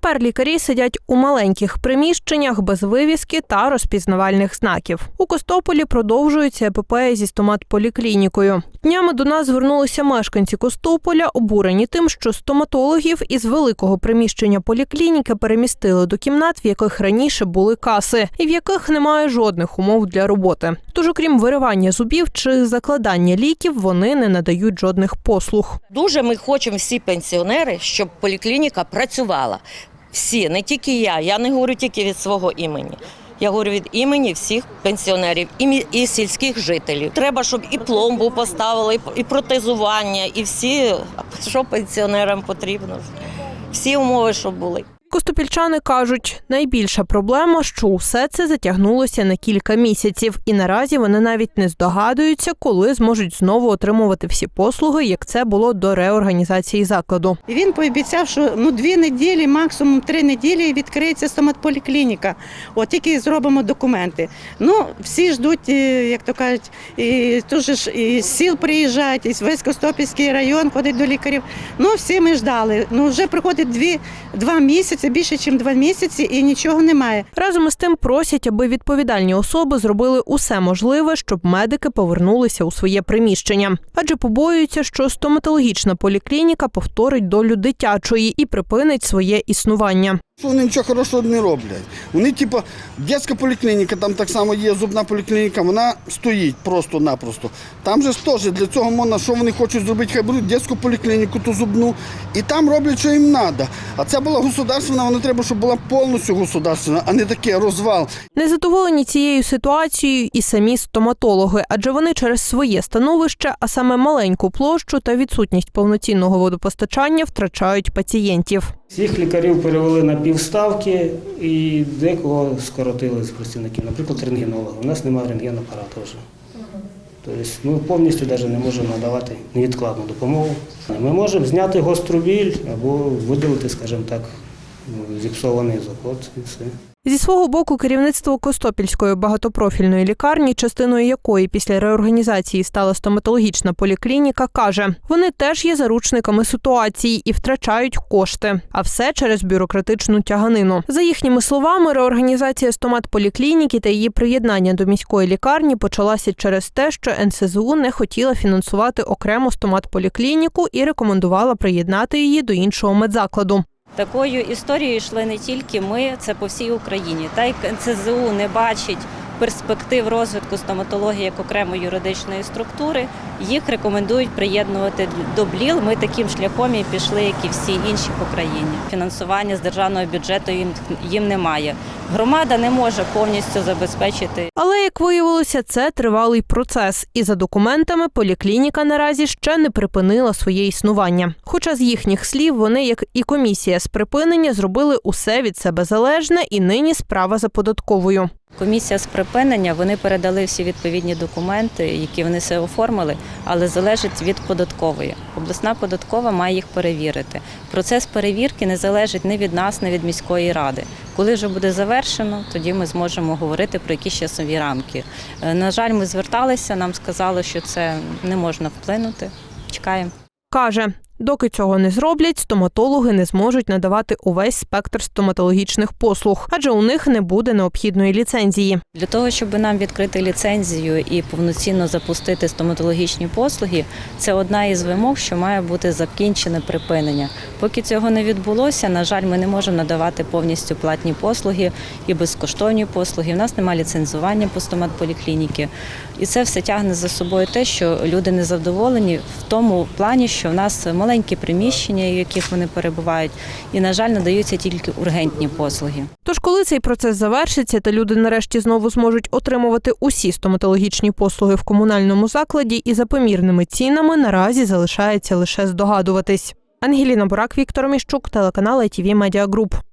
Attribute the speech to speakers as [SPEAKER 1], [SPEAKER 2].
[SPEAKER 1] Тепер лікарі сидять у маленьких приміщеннях без вивіски та розпізнавальних знаків. У Костополі продовжується епопея зі стоматполіклінікою. Днями до нас звернулися мешканці Костополя, обурені тим, що стоматологів із великого приміщення поліклініки перемістили до кімнат, в яких раніше були каси, і в яких немає жодних умов для роботи. Тож, окрім виривання зубів чи закладання ліків, вони не надають жодних послуг.
[SPEAKER 2] Дуже ми хочемо всі пенсіонери, щоб поліклініка працювала. Всі, не тільки я. Я не говорю тільки від свого імені. Я говорю від імені всіх пенсіонерів і, і сільських жителів. Треба, щоб і пломбу поставили, і- протезування, і всі, що пенсіонерам потрібно. Всі умови, щоб були.
[SPEAKER 1] Костопільчани кажуть, найбільша проблема, що усе це затягнулося на кілька місяців, і наразі вони навіть не здогадуються, коли зможуть знову отримувати всі послуги, як це було до реорганізації закладу.
[SPEAKER 3] Він пообіцяв, що ну дві неділі, максимум три неділі відкриється стоматполіклініка. От тільки зробимо документи. Ну всі ждуть, е, як то кажуть, і тут же ж і сіл приїжджають, і весь Костопільський район ходить до лікарів. Ну всі ми ждали. Ну вже проходить дві два місяці, більше ніж два місяці, і нічого немає.
[SPEAKER 1] Разом із тим просять, аби відповідальні особи зробили усе можливе, щоб медики повернулися у своє приміщення, адже побоюються, що стоматологічна поліклініка повторить долю дитячої і припинить своє існування.
[SPEAKER 4] Вони нічого хорошого не роблять. Вони, типу, дитяча поліклініка, там так само є зубна поліклініка, вона стоїть просто-напросто. Там же ж теж для цього можна, що вони хочуть зробити, хай беруть дитячу поліклініку, ту зубну, і там роблять, що їм треба. А це була государственна, вона треба, щоб була повністю государственна, а не таке розвал.
[SPEAKER 1] Незадоволені цією ситуацією і самі стоматологи, адже вони через своє становище, а саме маленьку площу та відсутність повноцінного водопостачання, втрачають пацієнтів.
[SPEAKER 5] Всіх лікарів перевели на півставки і декого скоротили з працівників, наприклад, рентгенолога. У нас немає рентгенапарату вже. Тобто ми повністю навіть не можемо надавати невідкладну допомогу. Ми можемо зняти гостру біль або видалити, скажімо так, ну, зіпсований. От і все.
[SPEAKER 1] Зі свого боку, керівництво Костопільської багатопрофільної лікарні, частиною якої після реорганізації стала стоматологічна поліклініка, каже, вони теж є заручниками ситуації і втрачають кошти, а все через бюрократичну тяганину. За їхніми словами, реорганізація стоматполіклініки та її приєднання до міської лікарні почалася через те, що НСЗУ не хотіла фінансувати окрему стоматполіклініку і рекомендувала приєднати її до іншого медзакладу.
[SPEAKER 6] Такою історією йшли не тільки ми, це по всій Україні. Та й НЦЗУ не бачить перспектив розвитку стоматології як окремої юридичної структури. Їх рекомендують приєднувати до БЛІЛ. Ми таким шляхом і пішли, як і всі інші по країні. Фінансування з державного бюджету їм, їм немає. Громада не може повністю забезпечити
[SPEAKER 1] Але як виявилося, це тривалий процес, і за документами поліклініка наразі ще не припинила своє існування. Хоча з їхніх слів вони, як і комісія з припинення, зробили усе від себе залежне, і нині справа за податковою.
[SPEAKER 6] Комісія з припинення вони передали всі відповідні документи, які вони все оформили, але залежить від податкової. Обласна податкова має їх перевірити. Процес перевірки не залежить ні від нас, ні від міської ради. Коли вже буде завершено, тоді ми зможемо говорити про якісь часові рамки. Е, На жаль, ми зверталися, нам сказали, що це не можна вплинути. Чекаємо.
[SPEAKER 1] Каже, доки цього не зроблять, стоматологи не зможуть надавати увесь спектр стоматологічних послуг, адже у них не буде необхідної ліцензії.
[SPEAKER 6] Для того, щоб нам відкрити ліцензію і повноцінно запустити стоматологічні послуги, це одна із вимог, що має бути закінчене припинення. Поки цього не відбулося, на жаль, ми не можемо надавати повністю платні послуги і безкоштовні послуги. У нас немає ліцензування по стоматполіклініки. І це все тягне за собою те, що люди незадоволені в тому плані, що в нас маленькі приміщення, в яких вони перебувають, і, на жаль, надаються тільки ургентні послуги.
[SPEAKER 1] Тож, коли цей процес завершиться, та люди нарешті знову зможуть отримувати усі стоматологічні послуги в комунальному закладі і за помірними цінами, наразі залишається лише здогадуватись. Ангеліна Бурак, Віктор Міщук, телеканал ITV Media Group.